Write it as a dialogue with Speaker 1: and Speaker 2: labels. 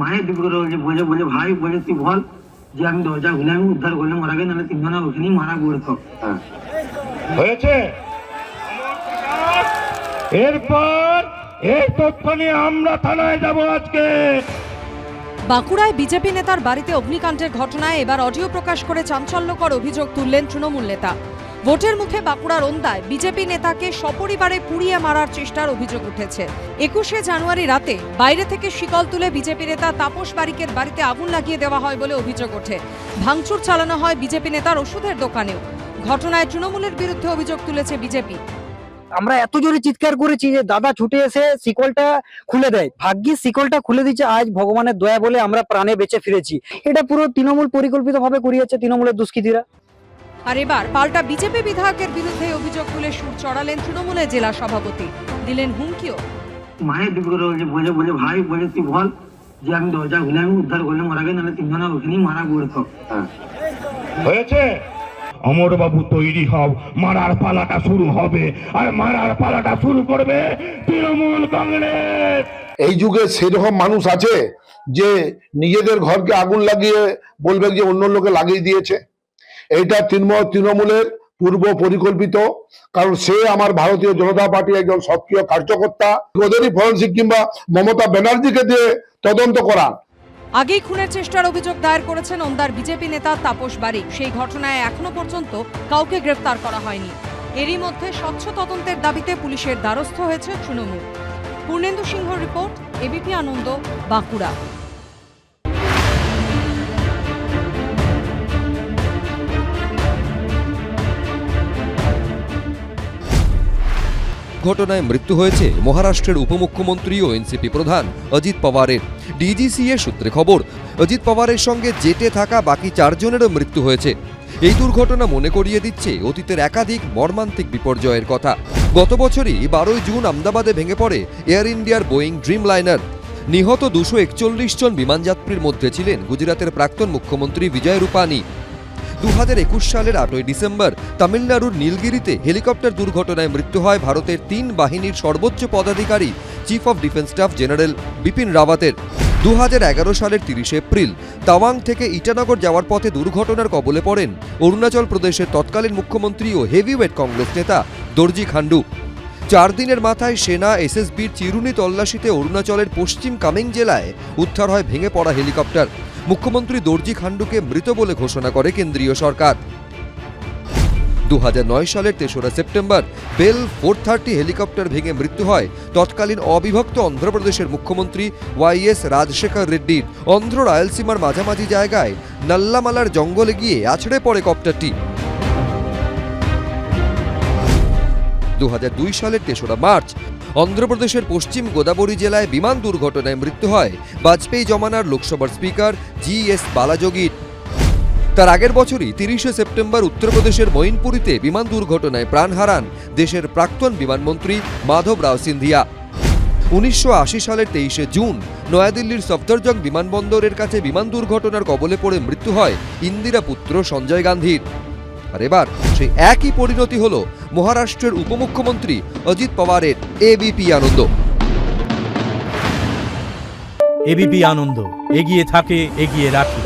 Speaker 1: মায়ের দিকে করে বলছে বলে বলে ভাই বলে তুই বল যে আমি দরজা খুলে আমি উদ্ধার করলে মারা গেলে নাহলে তিনজনা ওখানেই মারা পড়তো।
Speaker 2: হয়েছে? এরপর এই তথ্য নিয়ে আমরা থানায় যাব আজকে।
Speaker 3: বাঁকুড়ায় বিজেপি নেতার বাড়িতে অগ্নিকাণ্ডের ঘটনায় এবার অডিও প্রকাশ করে চাঞ্চল্যকর অভিযোগ তুললেন তৃণমূল নেতা। ভোটের মুখে বাঁকুড়ার ওন্দায় বিজেপি নেতাকে সপরিবারে পুড়িয়ে মারার চেষ্টার অভিযোগ উঠেছে। একুশে জানুয়ারি রাতে বাইরে থেকে শিকল তুলে বিজেপি নেতা তাপস বারিকের বাড়িতে আগুন লাগিয়ে দেওয়া হয় বলে অভিযোগ ওঠে। ভাঙচুর চালানো হয় বিজেপি নেতার ওষুধের দোকানেও। ঘটনায় তৃণমূলের বিরুদ্ধে অভিযোগ তুলেছে বিজেপি।
Speaker 4: আমরা এত জোরে চিৎকার করেছি যে দাদা ছুটে এসে শিকলটা খুলে দেয়। ভাগ্যিস শিকলটা খুলে দিচ্ছে আজ ভগবানের দয়া বলে আমরা প্রাণে বেঁচে ফিরেছি। এটা পুরো তৃণমূল পরিকল্পিত ভাবে করিয়েছে তৃণমূলের দুষ্কৃতীরা।
Speaker 3: আর এবার পাল্টা বিজেপি বিধায়কের বিরুদ্ধে অভিযোগ তুলে সুর চড়ালেন তৃণমূলের জেলা সভাপতি। দিলেন হুমকিও।
Speaker 1: মায়ের দিকে বলছে বলে বলে ভাই বলে তুই বল যে আমি দরজা খুলে আমি উদ্ধার করলে মারা গেলে নাহলে তিনজনা ওখানেই মারা পড়তো।
Speaker 2: হয়েছে? অমরবাবু তৈরি হও মারার পালাটা শুরু হবে। আর মারার পালাটা শুরু করবে তৃণমূল কংগ্রেস।
Speaker 5: এই যুগে সেরকম মানুষ আছে যে নিজেদের ঘরকে আগুন লাগিয়ে বলবে যে অন্য লোকে লাগিয়ে দিয়েছে। এইটা তৃণমূল তৃণমূলের পূর্ব পরিকল্পিত, কারণ সে আমার ভারতীয় জনতা পার্টি একজন সক্রিয় কার্যকর্তা। ওদেরই ফরেন্সিক কিংবা মমতা ব্যানার্জিকে দিয়ে তদন্ত করা
Speaker 3: আগেই খুনের চেষ্টার অভিযোগ দায়ের করেছেন ওন্দার বিজেপি নেতা তাপস বারিক। সেই ঘটনায় এখনও পর্যন্ত কাউকে গ্রেফতার করা হয়নি। এরই মধ্যে স্বচ্ছ তদন্তের দাবিতে পুলিশের দ্বারস্থ হয়েছে Trinamool. Purnendu Singha report, ABP Ananda, Bankura.
Speaker 6: ঘটনায় মৃত্যু হয়েছে মহারাষ্ট্রের উপমুখ্যমন্ত্রী ও এনসিপি প্রধান অজিত পাওয়ারের। ডিজিসিএ সূত্রে খবর, অজিত পাওয়ারের সঙ্গে জেটে থাকা বাকি চারজনেরও মৃত্যু হয়েছে। এই দুর্ঘটনা মনে করিয়ে দিচ্ছে অতীতের একাধিক মর্মান্তিক বিপর্যয়ের কথা। গত বছরই বারোই জুন আমদাবাদে ভেঙে পড়ে এয়ার ইন্ডিয়ার বোয়িং ড্রিম লাইনার নিহত দুশো একচল্লিশ জন বিমানযাত্রীর মধ্যে ছিলেন গুজরাতের প্রাক্তন মুখ্যমন্ত্রী বিজয় রূপানি। দু হাজার একুশ সালের আটই ডিসেম্বর, তামিলনাড়ুর নীলগিরিতে হেলিকপ্টার দুর্ঘটনায় মৃত্যু হয় ভারতের তিন বাহিনীর সর্বোচ্চ পদাধিকারী chief of defence staff general Bipin রাওয়াতের। দু হাজার এগারো সালের তিরিশে এপ্রিল, তাওয়াং থেকে ইটানগর যাওয়ার পথে দুর্ঘটনার কবলে পড়েন অরুণাচল প্রদেশের তৎকালীন মুখ্যমন্ত্রী ও হেভিওয়েট কংগ্রেস নেতা দর্জি খান্ডু চার দিনের মাথায় সেনা, এসএসবির চিরুনি তল্লাশিতে অরুণাচলের পশ্চিম কামেং জেলায় উদ্ধার হয় ভেঙে পড়া হেলিকপ্টার। মুখ্যমন্ত্রী দর্জি খান্ডুকে মৃত বলে ঘোষণা করে কেন্দ্রীয় সরকার। দু হাজার নয় সালের তেসরা September, bell four thirty helicopter ভেঙে মৃত্যু হয় তৎকালীন অবিভক্ত অন্ধ্রপ্রদেশের মুখ্যমন্ত্রী ওয়াইএস রাজশেখর রেড্ডির অন্ধ্র রায়লসীমার মাঝামাঝি জায়গায় নাল্লামালার জঙ্গলে গিয়ে আছড়ে পড়ে কপ্টারটি। দু হাজার দুই সালের তেসরা মার্চ অন্ধ্রপ্রদেশের পশ্চিম গোদাবরী জেলায় বিমান দুর্ঘটনায় মৃত্যু হয়। বাজপেয়ী জমানার লোকসভার স্পিকার জি এস বালাযোগীর তার আগের বছরই তিরিশে সেপ্টেম্বর উত্তরপ্রদেশের মঈনপুরীতে বিমান দুর্ঘটনায় প্রাণ হারান দেশের প্রাক্তন বিমানমন্ত্রী মাধব রাও সিন্ধিয়া। উনিশশো আশি সালের তেইশে জুন, নয়াদিল্লির সফদরজং বিমানবন্দরের কাছে বিমান দুর্ঘটনার কবলে পড়ে মৃত্যু হয় ইন্দিরা পুত্র সঞ্জয় গান্ধীর। আর এবার সেই একই পরিণতি হল মহারাষ্ট্রের উপমুখ্যমন্ত্রী অজিত পাওয়ারের এবিপি আনন্দ।
Speaker 7: এবিপি আনন্দ, এগিয়ে থাকে, এগিয়ে রাখে।